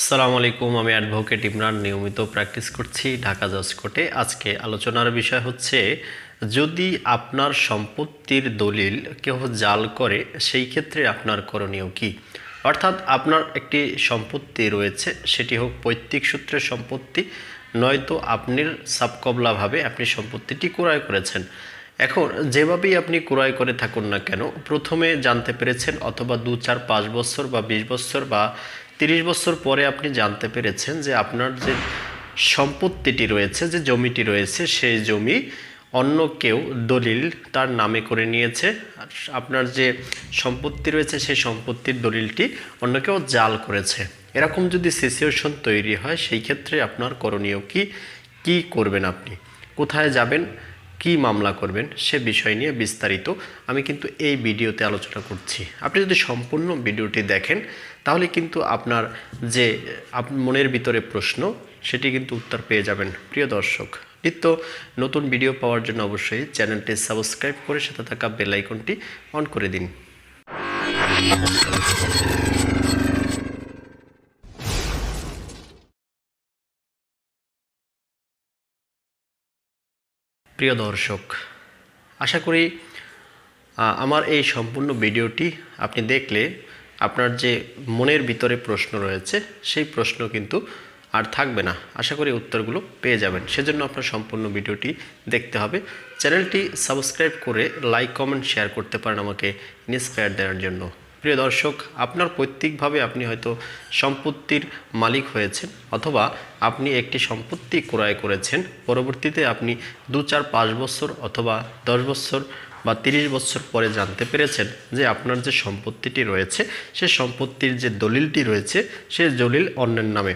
আসসালামু আলাইকুম, আমি অ্যাডভোকেট ইমরান। নিয়মিত প্র্যাকটিস করছি ঢাকা জজ কোর্টে। আজকে আলোচনার বিষয় হচ্ছে, যদি আপনার সম্পত্তির দলিল কেউ জাল করে, সেই ক্ষেত্রে আপনার করণীয় কি? অর্থাৎ আপনার একটি সম্পত্তি রয়েছে, সেটি হোক পৈতৃক সূত্রের সম্পত্তি, নয়তো আপনি সাবকবলাভাবে আপনি সম্পত্তিটি ক্রয় করেছেন। এখন, যেভাবেই আপনি ক্রয় করে থাকুন না কেন, প্রথমে জানতে পেরেছেন অথবা দু, চার, পাঁচ বছর বা বিশ বছর বা তিরিশ বছর পরে আপনি জানতে পেরেছেন যে আপনার যে সম্পত্তিটি রয়েছে, যে জমিটি রয়েছে, সেই জমি অন্য কেউ দলিল তার নামে করে নিয়েছে। আপনার যে সম্পত্তি রয়েছে, সেই সম্পত্তির দলিলটি অন্য কেউ জাল করেছে। এরকম যদি সিচুয়েশন তৈরি হয়, সেই ক্ষেত্রে আপনার করণীয় কি? কি করবেন আপনি? কোথায় যাবেন? কি মামলা করবেন সে বিষয় নিয়ে বিস্তারিত আমি কিন্তু এই ভিডিওতে আলোচনা করছি। আপনি যদি সম্পূর্ণ ভিডিওটি দেখেন, তাহলে কিন্তু আপনার যে মনের ভিতরে প্রশ্ন, সেটি কিন্তু উত্তর পেয়ে যাবেন। প্রিয় দর্শক, নিত্য নতুন ভিডিও পাওয়ার জন্য অবশ্যই চ্যানেলটি সাবস্ক্রাইব করে সাথে থাকা বেল আইকনটি অন করে দিন। প্রিয় দর্শক, আশা করি আমার এই সম্পূর্ণ ভিডিওটি আপনি দেখলে আপনার যে মনের ভিতরে প্রশ্ন রয়েছে, সেই প্রশ্ন কিন্তু আর থাকবে না। আশা করি উত্তরগুলো পেয়ে যাবেন। সেজন্য আপনার সম্পূর্ণ ভিডিওটি দেখতে হবে। চ্যানেলটি সাবস্ক্রাইব করে, লাইক, কমেন্ট, শেয়ার করতে পারেন আমাকে ইন্সপায়ার দেওয়ার জন্য। প্রিয় দর্শক, আপনার পৈতৃকভাবে আপনি হয়তো সম্পত্তির মালিক হয়েছেন অথবা আপনি একটি সম্পত্তি ক্রয় করেছেন। পরবর্তীতে আপনি দু, চার, পাঁচ বছর অথবা দশ বছর বা তিরিশ বছর পরে জানতে পেরেছেন যে আপনার যে সম্পত্তিটি রয়েছে, সে সম্পত্তির যে দলিলটি রয়েছে, সে দলিল অন্যের নামে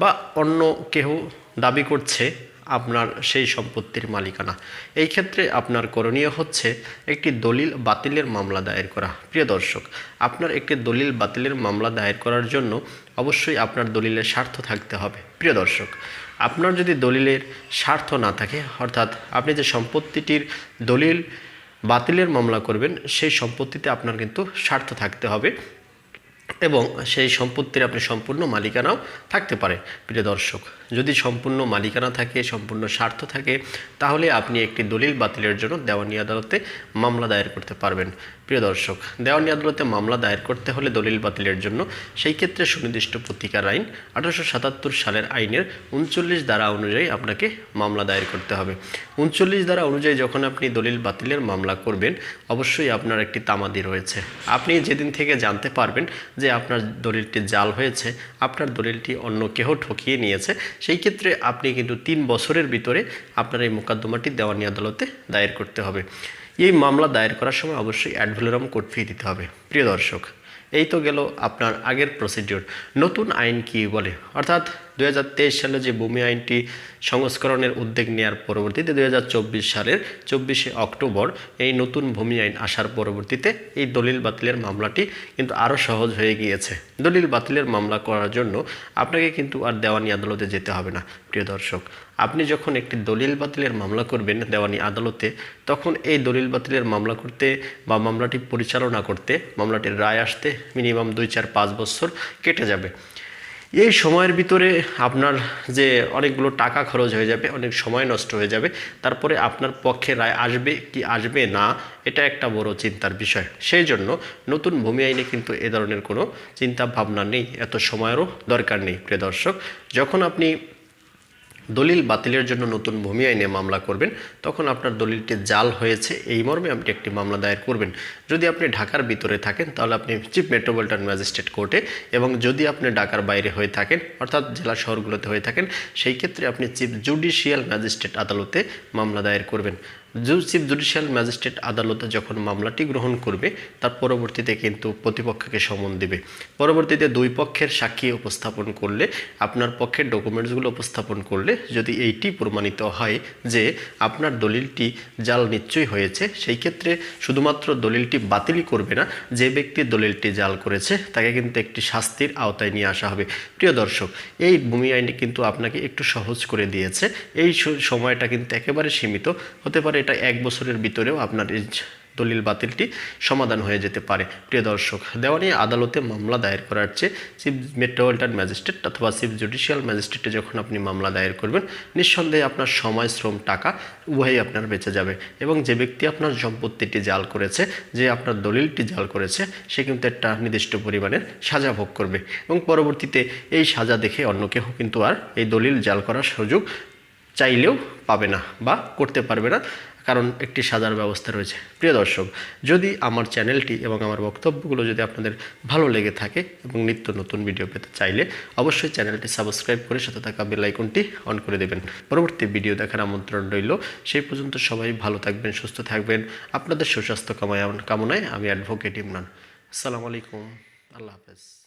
বা অন্য কেউ দাবি করছে আপনার সেই সম্পত্তির মালিকানা। এই ক্ষেত্রে আপনার করণীয় হচ্ছে একটি দলিল বাতিলের মামলা দায়ের করা। প্রিয় দর্শক, আপনার একটি দলিল বাতিলের মামলা দায়ের করার জন্য অবশ্যই আপনার দলিলের স্বার্থ থাকতে হবে। প্রিয় দর্শক, আপনার যদি দলিলের স্বার্থ না থাকে, অর্থাৎ আপনি যে সম্পত্তিটির দলিল বাতিলের মামলা করবেন, সেই সম্পত্তিতে আপনার কিন্তু স্বার্থ থাকতে হবে। এবং সেই সম্পত্তির আপনি সম্পূর্ণ মালিকানাও থাকতে পারে, প্রিয় দর্শক। যদি সম্পূর্ণ মালিকানা থাকে, সম্পূর্ণ স্বার্থ থাকে, তাহলে আপনি একটি দলিল বাতিলের জন্য দেওয়ানি আদালতে মামলা দায়ের করতে পারবেন। প্রিয় দর্শক, দেওয়ানি আদালতে মামলা দায়ের করতে হলে দলিল বাতিলের জন্য সেই ক্ষেত্রে সুনির্দিষ্ট প্রতিকার আইন আঠারোশো সাতাত্তর সালের আইনের উনচল্লিশ ধারা অনুযায়ী আপনাকে মামলা দায়ের করতে হবে। উনচল্লিশ ধারা অনুযায়ী যখন আপনি দলিল বাতিলের মামলা করবেন, অবশ্যই আপনার একটি তামাদি রয়েছে। আপনি যেদিন থেকে জানতে পারবেন যে আপনার দলিলটি জাল হয়েছে, আপনার দলিলটি অন্য কেহ ঠকিয়ে নিয়েছে, সেই ক্ষেত্রে আপনি কিন্তু তিন বছরের ভিতরে আপনার এই মোকদ্দমাটি দেওয়ানি আদালতে দায়ের করতে হবে। এই মামলা দায়ের করার সময় অবশ্যই অ্যাডভেলোরাম কোর্ট ফি দিতে হবে। প্রিয় দর্শক, এই তো গেল আপনার আগের প্রসিডিওর নতুন আইন কি বলে? অর্থাৎ দু হাজার তেইশ সালে যে ভূমি আইনটি সংস্করণের উদ্যোগ নেওয়ার পরবর্তীতে দু হাজার চব্বিশ সালের চব্বিশে অক্টোবর এই নতুন ভূমি আইন আসার পরবর্তীতে এই দলিল বাতিলের মামলাটি কিন্তু আরও সহজ হয়ে গিয়েছে। দলিল বাতিলের মামলা করার জন্য আপনাকে কিন্তু আর দেওয়ানি আদালতে যেতে হবে না, প্রিয় দর্শক। আপনি যখন একটি দলিল বাতিলের মামলা করবেন দেওয়ানি আদালতে, তখন এই দলিল বাতিলের মামলা করতে বা মামলাটি পরিচালনা করতে, মামলাটির রায় আসতে মিনিমাম দুই চার পাঁচ বছর কেটে যাবে। এই সময়ের ভিতরে আপনার যে অনেকগুলো টাকা খরচ হয়ে যাবে, অনেক সময় নষ্ট হয়ে যাবে, তারপরে আপনার পক্ষে রায় আসবে কি আসবে না, এটা একটা বড় চিন্তার বিষয়। সেই জন্য নতুন ভূমি আইনে কিন্তু এ ধরনের কোনো চিন্তা ভাবনা নেই, এত সময়েরও দরকার নেই, প্রিয় দর্শক। যখন আপনি দলিল বাতিলের জন্য নতুন ভূমি আইনে মামলা করবেন। তখন আপনার দলিলটি জাল হয়েছে। এই মর্মে আপনি একটি মামলা দায়ের করবেন। যদি আপনি ঢাকার ভিতরে থাকেন, তাহলে আপনি চিফ মেট্রোপলিটন ম্যাজিস্ট্রেট কোর্টে এবং যদি আপনি ঢাকার বাইরে হয়ে থাকেন, অর্থাৎ জেলা শহরগুলোতে হয়ে থাকেন, সেই ক্ষেত্রে আপনি চিফ জুডিশিয়াল ম্যাজিস্ট্রেট আদালতে মামলা দায়ের করবেন। চিফ জুডিশিয়াল ম্যাজিস্ট্রেট আদালতে যখন মামলাটি গ্রহণ করবে, তার পরবর্তীতে কিন্তু প্রতিপক্ষকে সমন দিবে। পরবর্তীতে দুই পক্ষের সাক্ষী উপস্থাপন করলে, আপনার পক্ষের ডকুমেন্টসগুলো উপস্থাপন করলে যদি এইটি প্রমাণিত হয় যে আপনার দলিলটি জাল নিশ্চয়ই হয়েছে, সেই ক্ষেত্রে শুধুমাত্র দলিলটি বাতিলই করবে না, যে ব্যক্তি দলিলটি জাল করেছে, তাকে কিন্তু একটি শাস্তির আওতায় নিয়ে আসা হবে। প্রিয় দর্শক, এই ভূমি আইনটি কিন্তু আপনাকে একটু সহজ করে দিয়েছে। এই সময়টা কিন্তু একেবারে সীমিত, হতে পারে এটা এক বছরের ভিতরেও আপনার এই দলিল বাতিলটি সমাধান হয়ে যেতে পারে। প্রিয় দর্শক দেওয়ানি আদালতে মামলা দায়ের করার চেয়ে চিফ মেট্রোপলিটন ম্যাজিস্ট্রেট অথবা চিফ জুডিশিয়াল ম্যাজিস্ট্রেটে যখন আপনি মামলা দায়ের করবেন, নিঃসন্দেহে আপনার সময়, শ্রম, টাকা উভয়ই আপনার বেঁচে যাবে এবং যে ব্যক্তি আপনার সম্পত্তিটি জাল করেছে, যে আপনার দলিলটি জাল করেছে, সে কিন্তু একটা নির্দিষ্ট পরিমাণের সাজা ভোগ করবে এবং পরবর্তীতে এই সাজা দেখে অন্য কেউ কিন্তু আর এই দলিল জাল করার সুযোগ চাইলেও পাবে না বা করতে পারবে না। কারণ একটি সাজার ব্যবস্থা রয়েছে। প্রিয় দর্শক, যদি আমার চ্যানেলটি এবং আমার বক্তব্যগুলো যদি আপনাদের ভালো লেগে থাকে এবং নিত্য নতুন ভিডিও পেতে চাইলে অবশ্যই চ্যানেলটি সাবস্ক্রাইব করে সাথে থাকা বেল আইকনটি অন করে দেবেন। পরবর্তী ভিডিও দেখার আমন্ত্রণ রইল। সেই পর্যন্ত সবাই ভালো থাকবেন, সুস্থ থাকবেন। আপনাদের সুস্বাস্থ্য কামায় কামনায় আমি অ্যাডভোকেট ইমরান। আসসালামু আলাইকুম। আল্লাহ হাফেজ।